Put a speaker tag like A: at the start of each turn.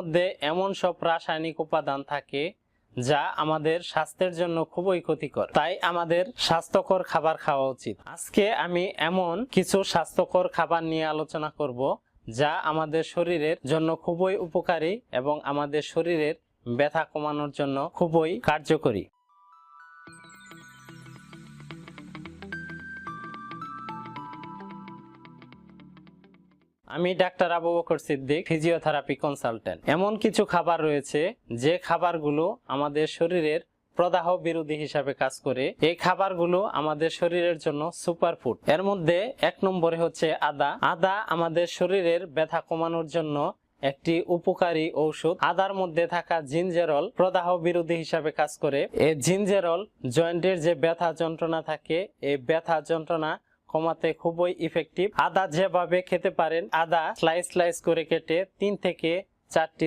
A: মধ্যে এমন সব রাসায়নিক উপাদান থাকে যা আমাদের স্বাস্থ্যের জন্য খুবই ক্ষতিকর। তাই আমাদের স্বাস্থ্যকর খাবার খাওয়া উচিত। আজকে আমি এমন কিছু স্বাস্থ্যকর খাবার নিয়ে আলোচনা করব যা আমাদের শরীরের জন্য খুবই উপকারী এবং আমাদের শরীরের ব্যথা কমানোর জন্য খুবই কার্যকরী। আমি doctor Abu Bakar Siddique physiotherapy consultant এমন কিছু খাবার রয়েছে যে খাবারগুলো আমাদের শরীরের প্রদাহ বিরোধী হিসাবে কাজ করে। এই খাবারগুলো আমাদের শরীরের জন্য সুপার ফুড এর মধ্যে এক নম্বরে হচ্ছে আদা। আদা আমাদের শরীরের ব্যথা কমানোর জন্য একটি উপকারী ঔষধ। আদার মধ্যে থাকা জিঞ্জেরল প্রদাহ বিরোধী হিসাবে কাজ করে। এই জিঞ্জেরল জয়েন্টের যে ব্যথা যন্ত্রণা থাকে, এই ব্যথা যন্ত্রণা কমাতে খুবই ইফেক্টিভ আদা যেভাবে খেতে পারেন, আদা স্লাইস স্লাইস করে কেটে তিন থেকে চারটি